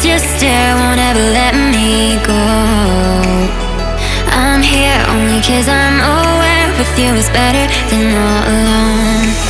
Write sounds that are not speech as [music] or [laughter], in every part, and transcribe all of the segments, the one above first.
because your stare won't ever let me go. I'm here only cause I'm aware with you is better than all alone.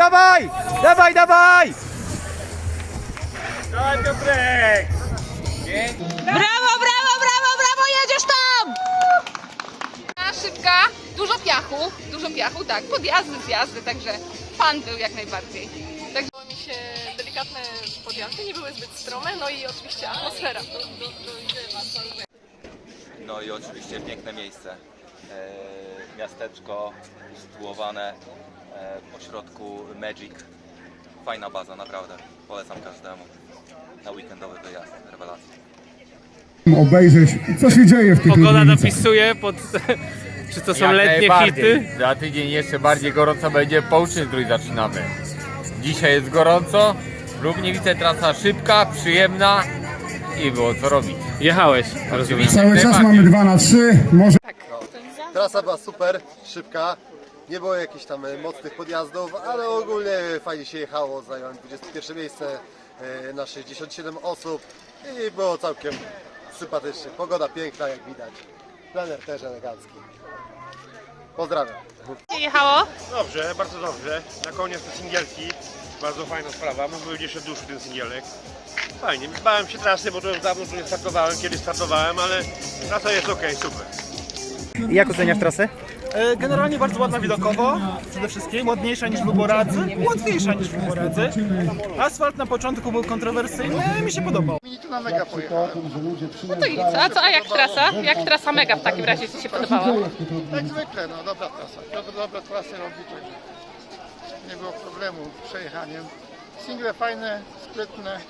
Dawaj! Dawaj, dawaj! Brawo, brawo, brawo, brawo, jedziesz tam! A, szybka, dużo piachu, dużo piachu, tak, podjazdy, zjazdy, także fan był jak najbardziej. Także Podobały mi się delikatne podjazdy, nie były zbyt strome, no i oczywiście atmosfera. No i oczywiście piękne miejsce. E, miasteczko usytuowane e, pośrodku Magic. Fajna baza, naprawdę. Polecam każdemu. Na weekendowy wyjazd. Rewelacja. obejrzeć, co się dzieje w tych Pogoda Lubliniecach. dopisuje pod... [laughs] Czy to są Jak letnie najbardziej. hity? Za tydzień jeszcze bardziej gorąco będzie, po uczyn zaczynamy. Dzisiaj jest gorąco, Lubniewice trasa szybka, przyjemna i było co robić. Jechałeś, rozumiem. Cały czas mamy 2 na 3, może Trasa była super, szybka. Nie było jakichś tam e, mocnych podjazdów, ale ogólnie fajnie się jechało. Zająłem 21 miejsce e, na 67 osób i było całkiem sympatycznie. Pogoda piękna, jak widać. Plener też elegancki. Pozdrawiam. Jechało? Dobrze, bardzo dobrze. Na koniec te singielki. Bardzo fajna sprawa. Mógłby być jeszcze dłuższy ten singielek. Fajnie. Bałem się trasy, bo to już dawno tu nie startowałem, kiedy startowałem, ale trasa jest ok, super. Jak oceniasz trasę? E, Generalnie bardzo ładna widokowo, przede wszystkim ładniejsza niż w Luboradzy, łatwiejsza niż w. Asfalt na początku był kontrowersyjny, mi się podobał. Na mega pojechałem. no to i nic. A co, a jak trasa? Jak trasa mega w takim razie Ci się podobała? Jak zwykle, no dobra trasa. Piotr dobre trasy robi, nie było problemu z przejechaniem. Single fajne, sprytne.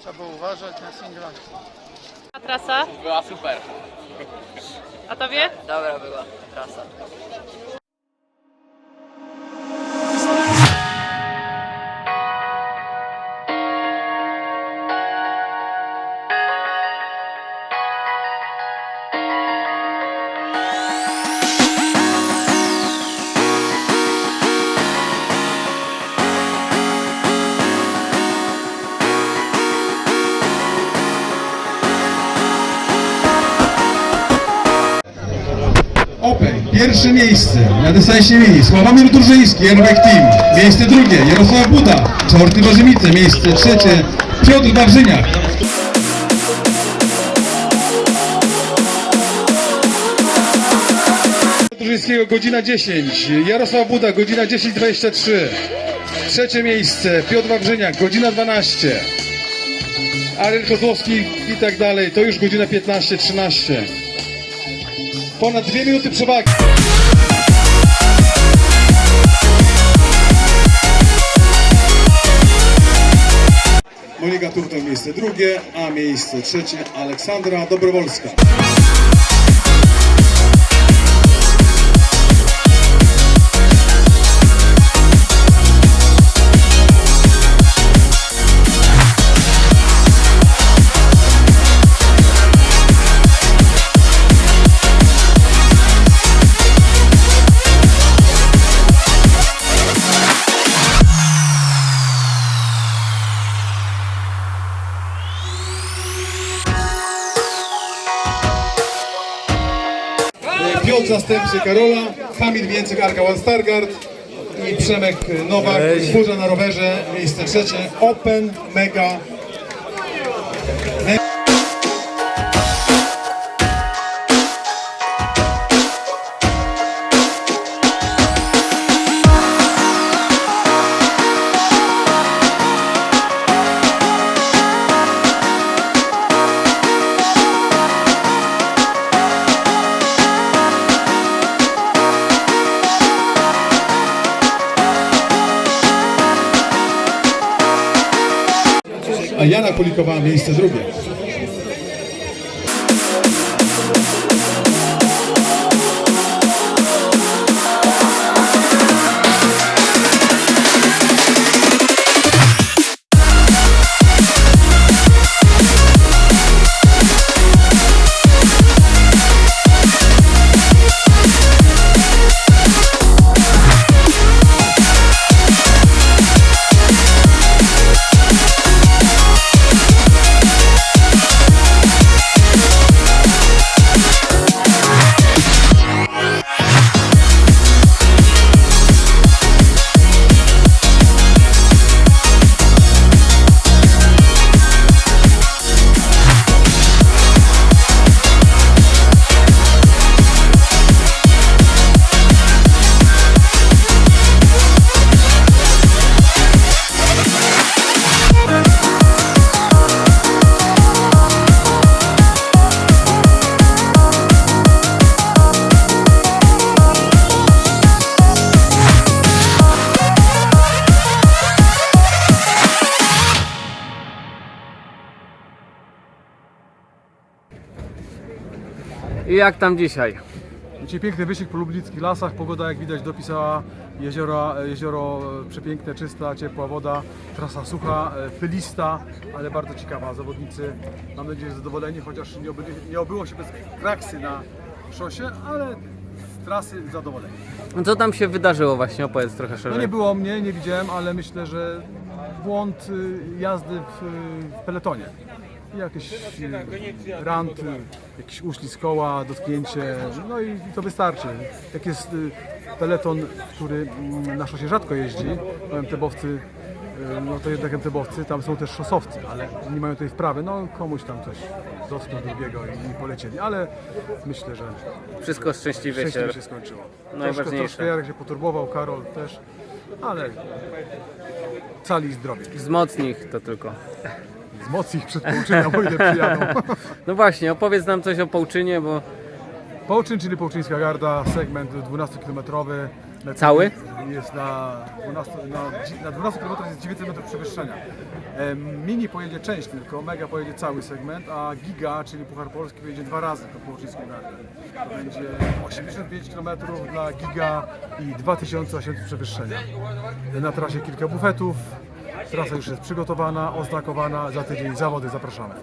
Trzeba było uważać na singla. A trasa? Była super. A tobie? Dobra była trasa. Open, pierwsze miejsce na dystansie mini, Sławomir Durzyński, Airback Team. Miejsce drugie, Jarosław Buda, Czorty Warzymice. Miejsce trzecie, Piotr Wawrzyniak. Durzyńskiego godzina 10, Jarosław Buda godzina 10.23. Trzecie miejsce, Piotr Wawrzyniak, godzina 12. Ariel Kozłowski i tak dalej, to już godzina 15-13. Ponad dwie minuty przewagi. Monika Tuchton miejsce drugie, a miejsce trzecie Aleksandra Dobrowolska. Zastępcy Karola, Kamil Więcek, Arka Stargard i Przemek Nowak, burza na rowerze, miejsce trzecie, Open, Mega. A Jana Kulikowa miejsce drugie. I jak tam dzisiaj? Dzisiaj piękny wyścig po lublickich lasach, pogoda jak widać dopisała, jeziora, jezioro e, przepiękne, czysta, ciepła woda, trasa sucha, e, pylista, ale bardzo ciekawa. Zawodnicy mam nadzieję zadowoleni, chociaż nie, obyli, nie obyło się bez kraksy na szosie, ale z trasy zadowoleni. No Co tam się wydarzyło właśnie? Opowiedz trochę No szerzej. nie było mnie, nie widziałem, ale myślę, że błąd y, jazdy w, y, w peletonie. Jakiś y, rant, jakiś uślizg koła, dotknięcie, no i to wystarczy. Jak jest peleton, który mm, na szosie rzadko jeździ, no MTB-owcy, y, no to jednak MTB-owcy, tam są też szosowcy, ale nie mają tej wprawy, no komuś tam coś dotknął drugiego i, i polecieli, ale myślę, że Wszystko szczęśliwie się... szczęśliwie się skończyło. Troszkę, Najważniejsze. troszkę Jarek się poturbował, Karol też, ale cali i zdrowi. Wzmocnij ich to tylko. Wzmocnij ich przed pouczeniem, o ile przyjadą. [laughs] No właśnie, opowiedz nam coś o Połczynie, bo Połczyn, czyli Połczyńska Garda, segment 12-kilometrowy. Cały? Jest na 12, na, dzi- na 12 km jest 900 metrów przewyższenia. Mini pojedzie część tylko, Mega pojedzie cały segment, a Giga, czyli Puchar Polski, pojedzie dwa razy po Połczyńską Gardę. To będzie 85 km dla Giga i 2800 przewyższenia. Na trasie kilka bufetów, trasa już jest przygotowana, oznakowana, za tydzień zawody zapraszamy.